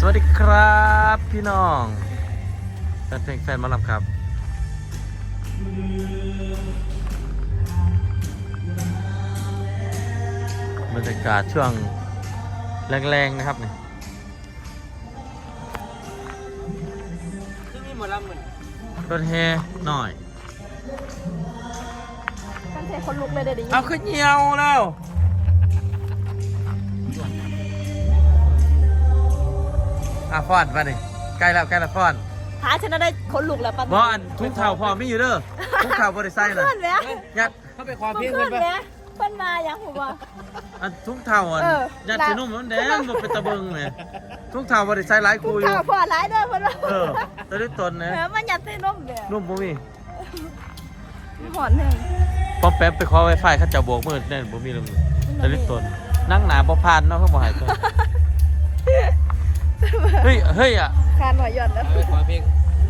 สวัสดีครับพี่น้อง แฟนเพลงแฟนหมาลำครับ บรรยากาศช่วงแรงๆนะครับนี่คือมีหมอลำเหมือนรถแฮหน่อยกันเทคนลุกเลยเดี๋ยวนี้เอาขึ้นเหี่ยวแล้ว อะฟอนมาดิใกล้แล้วใกล้แล้วฟอนหาชนะได้คนลุกแล้วปันบออันทุกเท่าพอไม่อยู่เด้อทุกเท่าบริไซน์น่ะเพื่อนไหมยัดเขาไปความเพื่เพียงอกันนไหมปะเพื่อนมาอย่างผมว่าอันทุกเท่าอันเออยัดสีนุ่มมันแดงมันเป็นตะเบิงเลยทุกเท่าบริไซน์หลายคุคูณอยู่ข่าวพอร้ายเด้อเพื่อนว่าเออแตได้ตนนะเออมันหยัดเส้นนมเนี่ยนุ่มบ่มีหอนหนึ่งพอแป๊บไปขอไวไฟเขาจะโบกมือแน่นบ่มีเลยแตได้ตนนั่งหนาบ่พานเนาะเขาบ่ใหายตัว เฮ้ยเฮ้ยอะคานหน่อยหย่อนแล้วไปความเพียง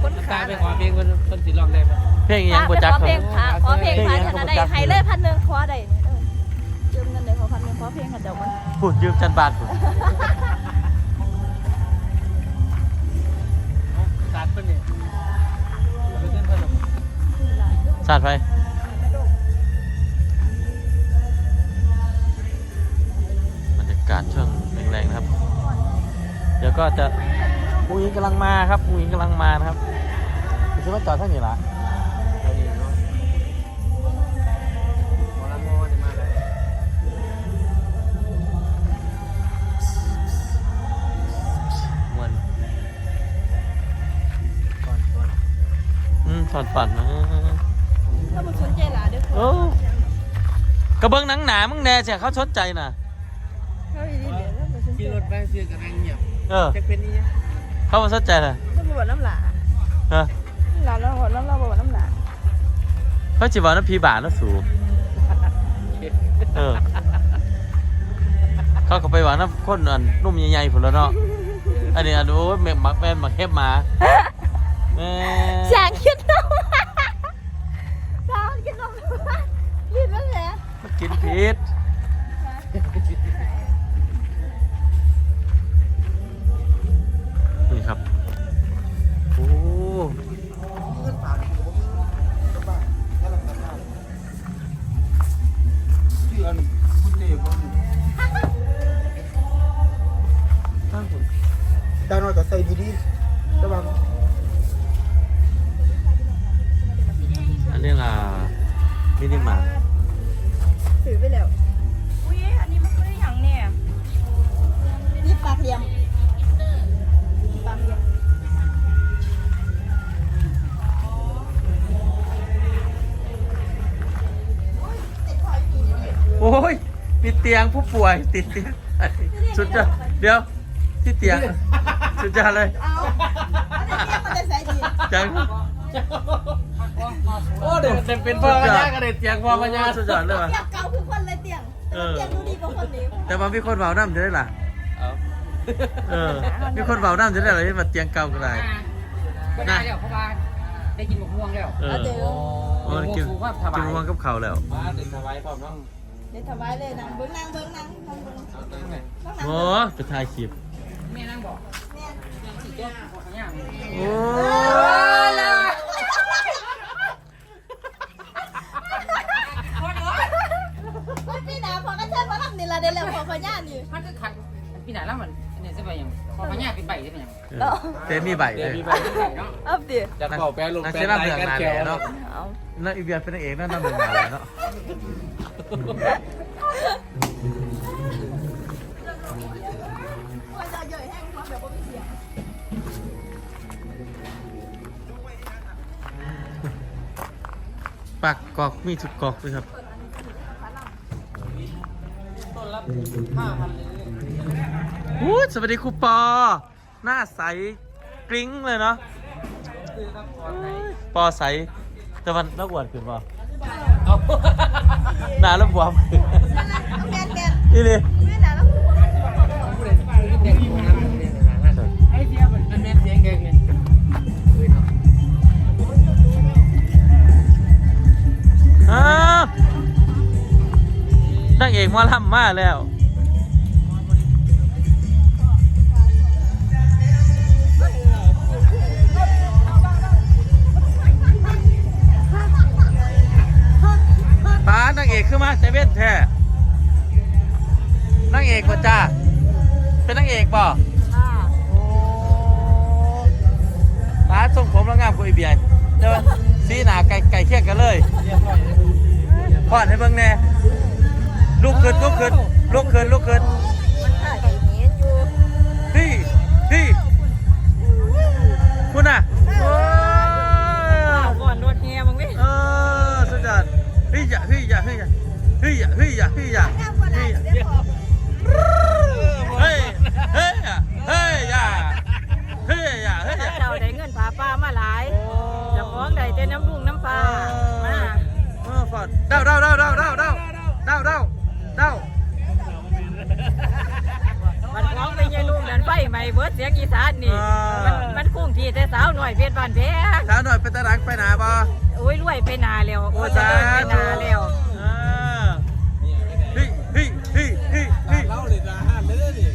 คนน้ำขาตาไปความเพียงคนคนสิลองได้ปะเพลงอีหยังบ่จักขอเขาเพลงค่ะขอเพลงเพลงพายังชนะบ่ได้จักไฮเลยพันหนึ่งขอได้นี่เออยืมเงินเลยขอพันหนึ่งขอเพลงค่ะเดี๋ยวมันพูดยืมจันบาทพูดตัดเพิ่นเนี่ยเอาไปขึ้นเพิ่นหรอกสาดไป ก็จะผู้หญิงกำลังมาครับผู้หญิงกำลังมานะครับคุณจะมาจอดท่านอยู่ละเอาดีเนาะหมอลำโมจะมาเลยมวนก่อนก่อนอืมถอดฝันนะถ้ามึงสนใจหลาเด้อโอ้กระเบื้องหนังหนามึงแน่เสียเขาชดใจน่ะเขาอีนี่เดี๋ยวถ้ามึงสนใจขี่รถไปซื้อกับนางเงียบ เออจะเป็นนี่ยังเขามาชดใจน่ะต้องบอกน้ำหลาฮะหลาแล้วบอกน้ำเราบอกน้ำหลาเขาจีบอกน้ำพีบาทแล้วสูเออเขาก็ไปหวานน้ำข้นอันนุ่มใหญ่ๆผุนแล้วเนาะอันนี้อันโอ้ยแม่งมักแม่นมักเทบหมาแม่แสงคิดนมสาวคิดนมรีบแล้วแหละมันกินพิษ มินิมาร์ทถือไปแล้ว อุ้ยอันนี้มันคืออย่างเนี่ยนี่ปลาเทียมปลาเทียมโอ้ยมีเตียงผู้ป่วยติดเตียงสุดยอดเดี๋ยวที่เตียงสุดยอดเลย เอาอันนี้เทียมมันจะใส่ดีจัง โอ้เดี๋ยวเต็มเป็นพ่อพญากันเลยเตียงพ่อพญาสุดยอดเลยว่ะเตียงเก่าคือคนเลยเตียงแต่ว่าเตียงดูดีกว่าคนนี้แต่ว่ามีคนเบาน้ำจะได้ล่ะเอาเออมีคนเบาน้ำจะได้เหรอที่มาเตียงเก่าก็ได้ก็ได้แล้วเพราะว่าได้กินหมกม่วงแล้วเออเอาเดี๋ยวโอ้กินกินมังกับเขาวแล้วมาเด็กถวายพร้อมน้องเดี๋ยวถวายเลยนางเบิ้งนางเบิ้งนางนางเบิ้งเอาตั้งไหนต้องนางโอ้เบิ้งไปถ่ายคลิปแม่นั่งบอกแม่ยังสี่ตัวพ่อพญาโอ้ ไม่ปีห นาพอก็เชิญมาทำนี่ละเดี๋ยวแล้วพอพญานี่มันก็ขัดพี่ไหนแล้วมันเนี่ยจะไปยังพอพญาเป็นใบได้ไหมยังเออเต้มีใบเลยเนาะอัพดิจะเป่าแปรลงนักแปรเสียน้ำเหลือนานแล้วเนาะเอาแล้วอีเบียเป็นนางเอกนั่นน้ำเหลืองนานแล้วเนาะจะเยอะแห้งความแบบว่าไม่เสียปากกอกมีทุกกอกเลยครับ วู้สวัสดีครูปอ หน้าใสกริ้งเลยเนาะคือครับก่อนไหนปอใสแต่วันนักอวดขึ้นป่ะเอาหน้าแล้วบวมแมนแมนนี่เลย หมอลำมาแล้วป้านางเอกขึ้นมาเซเว่นแท้นางเอกป่ะจ้าเป็นนางเอกป่ะป้าทรงผมแล้วงามกว่าอีเบียนเดี๋ยวสีหนาไก่ไก่เคียงกันเลยพอดให้เบิ่งแน่ ลุกขึ้นลุกขึ้นลุกขึ้นลุกขึ้นมันถ่ายไปเห็นอยู่พี่พี่คุณน่ะโอ้ก่อนรถแฮมึงไม่เออสุดยอดเฮ้ยอย่าเฮ้ยอย่าเฮ้ยอย่าเฮ้ยอย่าเฮ้ยอย่าเฮ้ยอย่าเฮ้ยอย่าเฮ้ยเฮ้ยอย่าเฮ้ยอย่าเฮ้ยอย่าเฮ้ยอย่าเราได้เงินผาป้ามาหลายจะฟ้องได้แต่น้ำลุงน้ำปลามาเออฟอดเดาเดาเดาเดาเดาเดาเดาเดา เดามันฟ้องไปยัยลุงดันไฟใหม่เบิดเสียงอีสานนี่ มันมันคุ้งที่แต่สาวหน่อยเพชรบ้านแพงสาวหน่อยเป็นตาดังไปหนาบ่โอ้ยรวยไปนาแล้วโอ้โอ้ยสาเดินไปธุนาแล้วอ่าเฮ้ยเฮ้ยเฮ้ยเฮ้ยเฮ้ยเล่าเลยนะฮะเลยดิ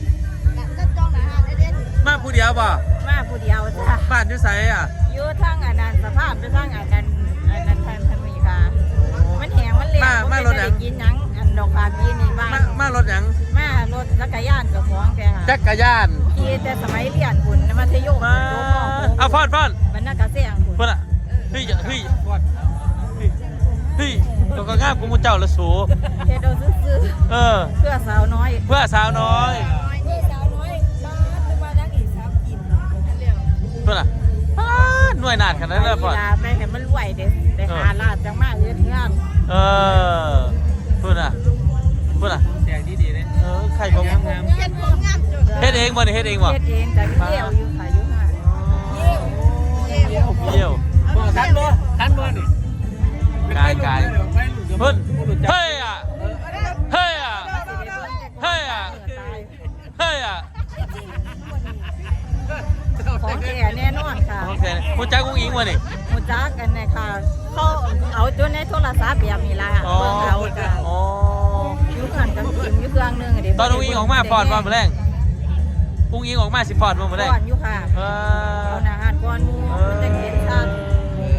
ก็จ้องนะฮะเด่นมาผู้เดียวบ่มาผู้เดียวจ้ะบ้านอยู่ไสอะอยู่ทางอันนั้นสภาพอยู่ทางอันนั้นอันนั้นทางทางมีค่ะมันแหงมันเละมามาบ่รถได้หยังกินหยังอัน ดอกปลาปีนี่บ้ามามารถหยังมารถจักรยานกับของแกค่ะจักรยานขี่แต่สมัยเรียนคุณมัธยมมาจบมเอาฟอนฟอน .6 มันน่ากระเสียงคุณเพื่อนอะเฮ้ยอย่าเฮ้ยเฮ้ยเฮ้ยตัวก็งามกูมูเจ้าละสูเฮ็ดเอาซื่อเออๆเพื่อสาวน้อย เพื่อสาวน้อยเพื่อสาวน้อยมาจะมาดังอีกสามกินนั่นเรื่องเพื่อนอะอ้าหน่วยหนาดขนาดนั้นเลยไปฟอนลาไปให้มันรวยเด้ได้หาลาดจังมาเฮ็ดงานเออเพื่อนอะเพื่อนอะแจกดีๆเลยเออใครก็เฮ็ดผมงามจุดเฮ็ดเองบ่นี่เฮ็ดเองบ่เฮ็ดเองแต่เที่ยวอยู่ค่ะอยู่ห่างเยี่ยวเยี่ยวเยี่ยวบ่ทันบ่ทันบ่นี่กายกายเพิ่นเฮ้ยอะเฮ้ยอะเฮ้ยอะเฮ้ยอะของแก่แน่นอนค่ะโอเคกูจักกุ้งอิงวะนี่หมูจ้ากันเนี่ยค่ะเขา เอาตัวในโทรศัพท์แบบนี้ล่ะอ๋อเบิ่งเอาค่ะอ๋ออยู่เครื่องกันกินอยู่เครื่องหนึงะดิตอนกุ้งอิงออกมาฟอดฟอดมาแรงกุ้งอิงออกมาสิฟอดมาแรงก่อนอยู่ค่ะเออเอาหน้าหานก่อนหมูมันจะเห็นชัด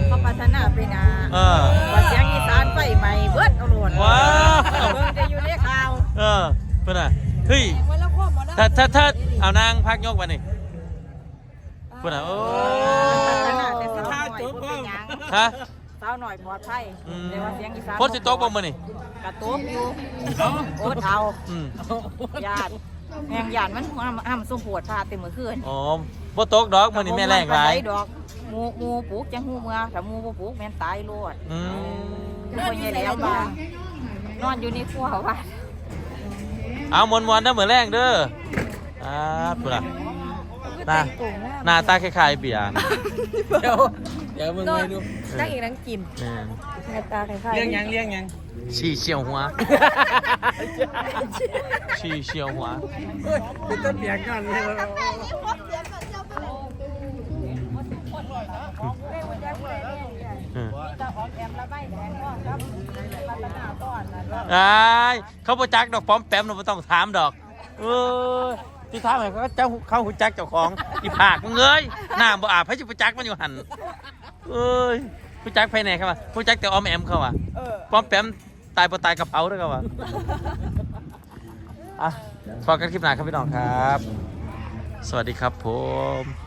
เขาพัฒนาไปหนาเออว่าเสียงอีสานไฟใหม่เบิดเอาโหลดว้าวเบิ่งจะอยู่ในข่าวเออเพื่อนอะเฮ้ยวันละข้อหมดถ้าถ้าถ้าเอานางพักยกมานี่เพื่อนอะโอ้พัฒนาแต่สาวหน่อยบ่เป็นหยัง ฮะ สาวหน่อยปลอดภัยอืม แต่ว่าเสียงอีสานพดสิโต๊ะบ่มานี่กระตุกอยู่โอดเอาอืมญาติแหงญาติมันห้ามห้ามสุ่มปวดพาเต็มมือคืน อ๋อบ่โต๊ะดอกมันนี่แม่แรงหลายดอกหมูหมูปลูกจังหูเมือถ้าหมูบ่ปลูกแม่นตายโลดอืมคือบ่ใหญ่แล้วบ้านอนอยู่ในครัวว่าเอามวนมวนๆนะเหมือนแรงเด้ออ่าปุ่นอะ หน้าหน้าตาคล้ายๆเบียร์เดี๋ยวเดี๋ยวมึงไปดูนั่งอีกนั่งกินแม่นหน้าตาคล้ายๆเลี้ยงยังเลี้ยงยังชีเชียวหัวชีเชียวหัวเฮ้ยเป็นต้นเบียงก่อนเลยอืมจะออกแอมละใบแดงก็ครับพัฒนาต้อนนั่นว่าอ้ายเขาบ่จักดอกป้อมแป๊มเราบ่ต้องถามดอกเออ ที่ถามให้เขาเจ้าเขาหูจักเจ้าของ อีผากมึงเอ้ยน้ำบ่อาบให้จิบ่จักมันอยู่หั่นเอ้ยผู้จักภายในเขาว่าผู้จักแต่ออมแอมเขาว่าป้อมแปมตายบ่ตายกับเผาเด้อเขาว่าอะพอกันคลิปหน้าครับพี่น้องครับ สวัสดีครับผม